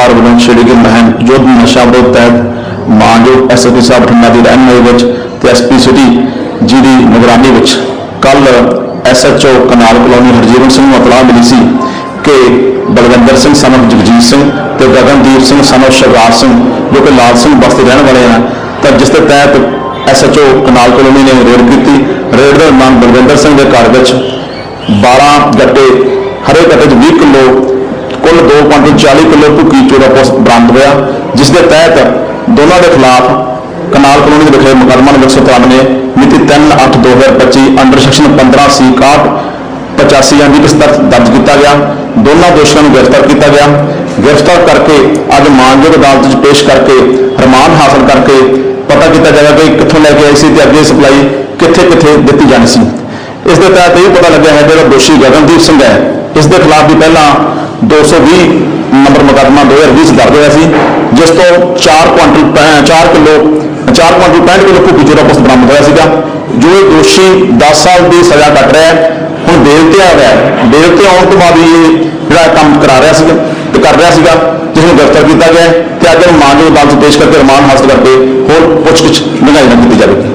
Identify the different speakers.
Speaker 1: ਸਰਕਾਰ ਵੱਲੋਂ ਛੇੜੀ ਗਈ ਮੁਹਿੰਮ ਯੁੱਧ ਨਸ਼ਾ ਵਿਰੋਧ ਤਹਿਤ ਮਾਨਯੋਗ ਐਸਐਸਪੀ ਸਾਹਿਬ ਬਠਿੰਡਾ ਦੀ ਰਹਿਨਮਾਈ ਵਿੱਚ ਤੇ ਐਸਪੀ ਸਿਟੀ ਜੀ ਦੀ ਨਿਗਰਾਨੀ ਵਿੱਚ। ਕੱਲ SHO canal colony Harjeevan Singh ਨੂੰ ਇਤਲਾਹ ਮਿਲੀ ਸੀ ਕਿ ਬਲਵਿੰਦਰ ਸਿੰਘ ਸਨਮ ਜਗਜੀਤ ਸਿੰਘ ਤੇ ਗਗਨਦੀਪ ਸਿੰਘ ਸਨਮ ਸ਼ਿਵਰਾਜ ਸਿੰਘ, ਜੋ ਕਿ ਲਾਲ ਸਿੰਘ ਬਸਤੀ ਰਹਿਣ ਵਾਲੇ ਹਨ ਤਾਂ ਜਿਸ ਦੇ ਤਹਿਤ ਐਸਐਚਓ ਕਨਾਲ ਕਲੋਨੀ ਨੇ ਰੇਡ ਕੀਤੀ। ਰੇਡ ਦੇ ਦੌਰਾਨ ਬਲਵਿੰਦਰ ਸਿੰਘ ਦੇ ਘਰ ਵਿੱਚ 12 ਗੱਟੇ ਹਰੇ ਗੱਟੇ 'ਚ 20 ਕਿਲੋ ਕੁੱਲ 2 ਕੁਇੰਟਲ 40 ਕਿਲੋ ਭੁੱਕੀ ਚੋਰਾ ਬਰਾਮਦ ਹੋਇਆ ਜਿਸ ਦੇ ਤਹਿਤ ਦੋਨਾਂ ਦੇ ਖਿਲਾਫ ਕਨਾਲ ਕਲੋਨੀ ਦੇ ਵਿਖੇ ਮੁਕੱਦਮਾ ਨੰਬਰ 193 ਮਿਤੀ 3/8/2025 ਅੰਡਰ ਸੈਕਸ਼ਨ 15 ਸੀ 61 85 ਦੀ ਕਿਸਤ ਦਰਜ ਕੀਤਾ ਗਿਆ। ਦੋਨਾਂ ਦੋਸ਼ੀਆਂ ਨੂੰ ਗ੍ਰਿਫਤਾਰ ਕੀਤਾ ਗਿਆ। ਗ੍ਰਿਫਤਾਰ ਕਰਕੇ ਅੱਜ ਮਾਨਯੋਗ ਅਦਾਲਤ 'ਚ ਪੇਸ਼ ਕਰਕੇ ਰਿਮਾਂਡ ਹਾਸਲ ਕਰਕੇ ਪਤਾ ਕੀਤਾ ਜਾਏਗਾ ਕਿ ਕਿੱਥੋਂ ਲੈ ਕੇ ਆਈ ਸੀ ਤੇ ਅੱਗੇ ਸਪਲਾਈ ਕਿੱਥੇ ਕਿੱਥੇ ਦਿੱਤੀ ਜਾਣੀ ਸੀ। ਇਸ ਦੇ ਤਹਿਤ ਇਹ ਪਤਾ ਲੱਗਿਆ ਹੈ ਜਿਹੜਾ ਦੋਸ਼ੀ ਗਗਨਦੀਪ ਸਿੰਘ ਹੈ, ਇਸ ਦੇ ਖਿਲਾਫ ਵੀ ਪਹਿਲਾਂ 220 ਨੰਬਰ ਮੁਕੱਦਮਾ 2020 ਚ ਦਰਜ ਹੋਇਆ ਸੀ, ਜਿਸ ਤੋਂ 4 ਕੁਇੰਟਲ ਪੈ- 4 ਕਿਲੋ 4 ਕੁਇੰਟਲ 65 ਕਿਲੋ ਭੁੱਕੀ ਚੋਰਾ ਪੋਸਟ ਬਰਾਮਦ ਹੋਇਆ ਸੀਗਾ, ਜੋ ਇਹ ਦੋਸ਼ੀ 10 ਸਾਲ ਦੀ ਸਜ਼ਾ ਕੱਟ ਰਿਹਾ ਹੈ, ਹੁਣ ਬੇਲ ਤੇ ਆ ਰਿਹਾ ਹੈ। ਬੇਲ ਤੇ ਆਉਣ ਤੋਂ ਬਾਅਦ ਵੀ ਇਹ ਜਿਹੜਾ ਕੰਮ ਕਰਾ ਰਿਹਾ ਸੀਗਾ, ਤੇ ਕਰ ਰਿਹਾ ਸੀਗਾ, ਜਿਸ ਨੂੰ ਗ੍ਰਿਫਤਾਰ ਕੀਤਾ ਗਿਆ ਹੈ, ਤੇ ਅੱਜ ਮਾਨਯੋਗ ਅਦਾਲਤ ਪੇਸ਼ ਕਰਕੇ ਰਿਮਾਂਡ ਹਾਸਲ ਕਰਕੇ ਹੋਰ ਪੁੱਛਗਿੱਛ ਨਿਗਾਹ ਨਾਲ ਕੀਤੀ ਜਾਵੇਗੀ